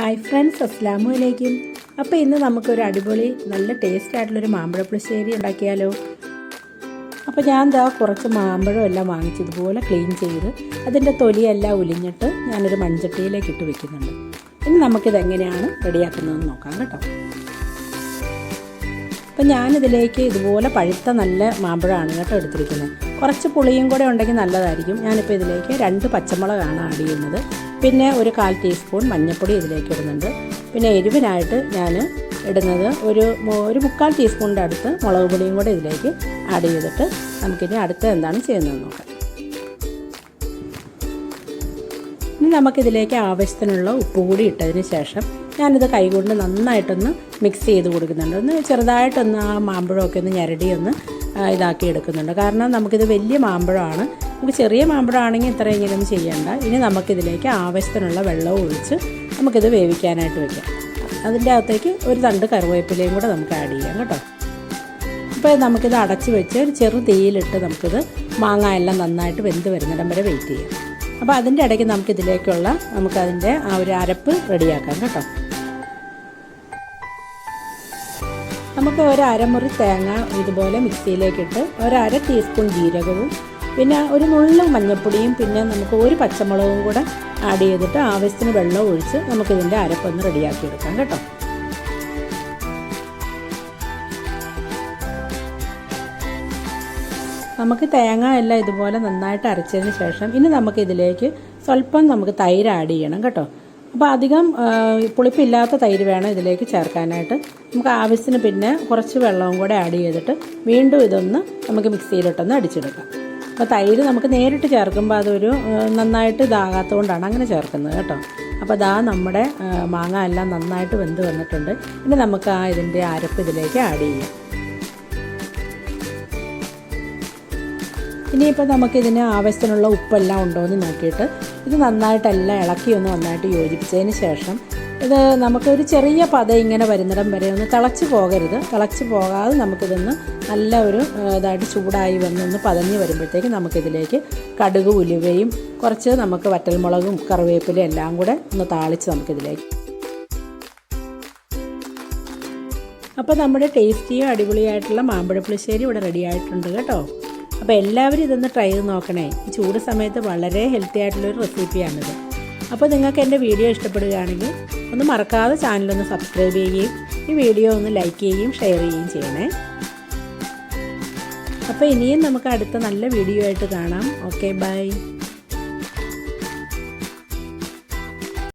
Hi friends അസ്ലാമു അലൈക്കും അപ്പോൾ ഇന്ന് നമുക്കൊരു അടിപൊളി നല്ല ടേസ്റ്റ് ആയിട്ടുള്ളൊരു മാമ്പഴ പുളിശ്ശേരി ഉണ്ടാക്കിയാലോ? അപ്പോൾ ഞാൻ എന്താ കുറച്ച് മാമ്പഴം എല്ലാം വാങ്ങിച്ച് ഇതുപോലെ ക്ലീൻ ചെയ്ത് അതിന്റെ തൊലിയെല്ലാം ഉലിഞ്ഞിട്ട് ഞാനൊരു മൺചട്ടിയിലേക്ക് ഇട്ട് വെക്കുന്നുണ്ട്. ഇനി നമുക്കിത് എങ്ങനെയാണ് റെഡിയാക്കുന്നതെന്ന് നോക്കാം കേട്ടോ. അപ്പം ഞാനിതിലേക്ക് ഇതുപോലെ പഴുത്ത നല്ല മാമ്പഴമാണ് കേട്ടോ എടുത്തിരിക്കുന്നത്. കുറച്ച് പുളിയും കൂടെ ഉണ്ടെങ്കിൽ നല്ലതായിരിക്കും. ഞാനിപ്പോൾ ഇതിലേക്ക് രണ്ട് പച്ചമുളകാണ് ആഡ് ചെയ്യുന്നത്. പിന്നെ ഒരു കാൽ ടീസ്പൂൺ മഞ്ഞൾപ്പൊടി ഇതിലേക്ക് ഇടുന്നുണ്ട്. പിന്നെ എരിവിനായിട്ട് ഞാൻ ഇടുന്നത് ഒരു ഒരു മുക്കാൽ ടീസ്പൂണിന്റെ അടുത്ത് മുളക് പൊടിയും കൂടെ ഇതിലേക്ക് ആഡ് ചെയ്തിട്ട് നമുക്കിനി അടുത്ത എന്താണ് ചെയ്യുന്നത് നോക്കാം. ഇനി നമുക്കിതിലേക്ക് ആവശ്യത്തിനുള്ള ഉപ്പ് കൂടി ഇട്ടതിന് ശേഷം ഞാനിത് കൈകൊണ്ട് നന്നായിട്ടൊന്ന് മിക്സ് ചെയ്ത് കൊടുക്കുന്നുണ്ട്. ഒന്ന് ചെറുതായിട്ടൊന്ന് ആ മാമ്പഴമൊക്കെ ഒന്ന് ഞരടി ഒന്ന് ഇതാക്കി എടുക്കുന്നുണ്ട്. കാരണം നമുക്കിത് വലിയ മാമ്പഴമാണ്. നമുക്ക് ചെറിയ മാമ്പഴമാണെങ്കിൽ ഇത്രയെങ്കിലും ചെയ്യേണ്ട. ഇനി നമുക്കിതിലേക്ക് ആവശ്യത്തിനുള്ള വെള്ളവും ഒഴിച്ച് നമുക്കിത് വേവിക്കാനായിട്ട് വെക്കാം. അതിന്റെ അകത്തേക്ക് ഒരു തണ്ട് കറിവേപ്പിലയും കൂടെ നമുക്ക് ആഡ് ചെയ്യാം കേട്ടോ. അപ്പോൾ നമുക്കിത് അടച്ച് വെച്ച് ഒരു ചെറു തീയിലിട്ട് നമുക്കിത് മാങ്ങ എല്ലാം നന്നായിട്ട് വെന്ത് വരുന്നിടം വരെ വെയിറ്റ് ചെയ്യാം. അപ്പോൾ അതിന്റെ ഇടയ്ക്ക് നമുക്കിതിലേക്കുള്ള നമുക്കതിന്റെ ആ ഒരു അരപ്പ് റെഡിയാക്കാം കേട്ടോ. നമുക്ക് ഒരു അരമുറി തേങ്ങ ഇതുപോലെ മിക്സിയിലേക്കിട്ട് ഒരു അര ടീസ്പൂൺ ജീരകവും പിന്നെ ഒരു നുള്ളും മഞ്ഞൾപ്പൊടിയും പിന്നെ നമുക്ക് ഒരു പച്ചമുളകും കൂടെ ആഡ് ചെയ്തിട്ട് ആവശ്യത്തിന് വെള്ളം ഒഴിച്ച് നമുക്കിതിന്റെ അരപ്പൊന്ന് റെഡിയാക്കി എടുക്കാം കേട്ടോ. നമുക്ക് തേങ്ങ എല്ലാം ഇതുപോലെ നന്നായിട്ട് അരച്ചതിന് ശേഷം ഇനി നമുക്ക് ഇതിലേക്ക് സ്വല്പം നമുക്ക് തൈര് ആഡ് ചെയ്യണം കേട്ടോ. അപ്പോൾ അധികം പുളിപ്പില്ലാത്ത തൈര് വേണം ഇതിലേക്ക് ചേർക്കാനായിട്ട്. നമുക്ക് ആവശ്യത്തിന് പിന്നെ കുറച്ച് വെള്ളവും കൂടെ ആഡ് ചെയ്തിട്ട് വീണ്ടും ഇതൊന്ന് നമുക്ക് മിക്സിയിലിട്ടൊന്ന് അടിച്ചെടുക്കാം. അപ്പോൾ തൈര് നമുക്ക് നേരിട്ട് ചേർക്കുമ്പോൾ അതൊരു നന്നായിട്ട് ഇതാകാത്തത് കൊണ്ടാണ് അങ്ങനെ ചേർക്കുന്നത് കേട്ടോ. അപ്പോൾ ദാ നമ്മുടെ മാങ്ങ എല്ലാം നന്നായിട്ട് വെന്ത് വന്നിട്ടുണ്ട്. ഇനി നമുക്ക് ആ ഇതിന്റെ അരപ്പ് ഇതിലേക്ക് ആഡ് ചെയ്യാം. ഇനിയിപ്പോൾ നമുക്കിതിന് ആവശ്യത്തിനുള്ള ഉപ്പെല്ലാം ഉണ്ടോ എന്ന് നോക്കിയിട്ട് ഇത് നന്നായിട്ടെല്ലാം ഇളക്കി ഒന്ന് നന്നായിട്ട് യോജിപ്പിച്ചതിന് ശേഷം ഇത് നമുക്കൊരു ചെറിയ പത ഇങ്ങനെ വരുന്നിടം വരെ ഒന്ന് തിളച്ച് പോകരുത്. തിളച്ച് പോകാതെ നമുക്കിതൊന്ന് നല്ല ഒരു ഇതായിട്ട് ചൂടായി വന്നൊന്ന് പതഞ്ഞ് വരുമ്പോഴത്തേക്ക് നമുക്കിതിലേക്ക് കടുക് ഉലുവയും കുറച്ച് നമുക്ക് വറ്റൽമുളകും കറിവേപ്പിലയും എല്ലാം കൂടെ ഒന്ന് താളിച്ച് നമുക്കിതിലേക്ക്. അപ്പോൾ നമ്മുടെ ടേസ്റ്റിയും അടിപൊളിയായിട്ടുള്ള മാമ്പഴപ്പുളിശ്ശേരി ഇവിടെ റെഡി ആയിട്ടുണ്ട് കേട്ടോ. അപ്പോൾ എല്ലാവരും ഇതൊന്ന് ട്രൈ ചെയ്ത് നോക്കണേ. ഈ ചൂട് സമയത്ത് വളരെ ഹെൽത്തി ആയിട്ടുള്ളൊരു റെസിപ്പിയാണിത് അപ്പോൾ നിങ്ങൾക്ക് എന്റെ വീഡിയോ ഇഷ്ടപ്പെടുകയാണെങ്കിൽ ഒന്ന് മറക്കാതെ ചാനലൊന്ന് സബ്സ്ക്രൈബ് ചെയ്യുകയും ഈ വീഡിയോ ഒന്ന് ലൈക്ക് ചെയ്യുകയും ഷെയർ ചെയ്യുകയും ചെയ്യണേ. അപ്പോൾ ഇനിയും നമുക്ക് അടുത്ത നല്ല വീഡിയോ ആയിട്ട് കാണാം. Okay bye